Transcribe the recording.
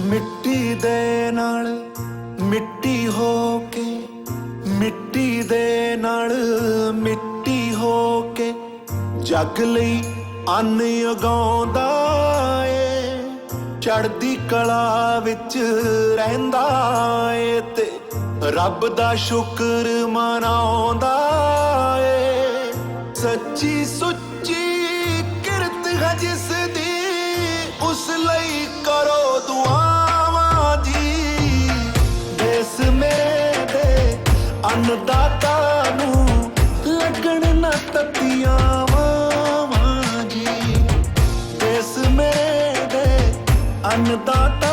ਮਿੱਟੀ ਦੇ ਨਾਲ ਮਿੱਟੀ ਹੋ ਕੇ, ਮਿੱਟੀ ਦੇ ਨਾਲ ਮਿੱਟੀ ਹੋ ਕੇ ਜਗ ਲਈ ਅੰਨ ਉਗਾਉਂਦਾ ਏ। ਚੜਦੀ ਕਲਾ ਵਿੱਚ ਰਹਿੰਦਾ ਏ ਤੇ ਰੱਬ ਦਾ ਸ਼ੁਕਰ ਮਨਾਉਂਦਾ ਏ। ਸੱਚੀ ਸੁੱਚੀ ਕਿਰਤ ਹੈ ਜਿਸ ਅੰਨਦਾਤਾ ਨੂੰ ਲੱਗਣ ਨਾ ਤਤੀਆਂ ਵਾਵਾਂ ਜੀ ਇਸ ਮੇਰੇ ਦੇ ਅੰਨਦਾਤਾ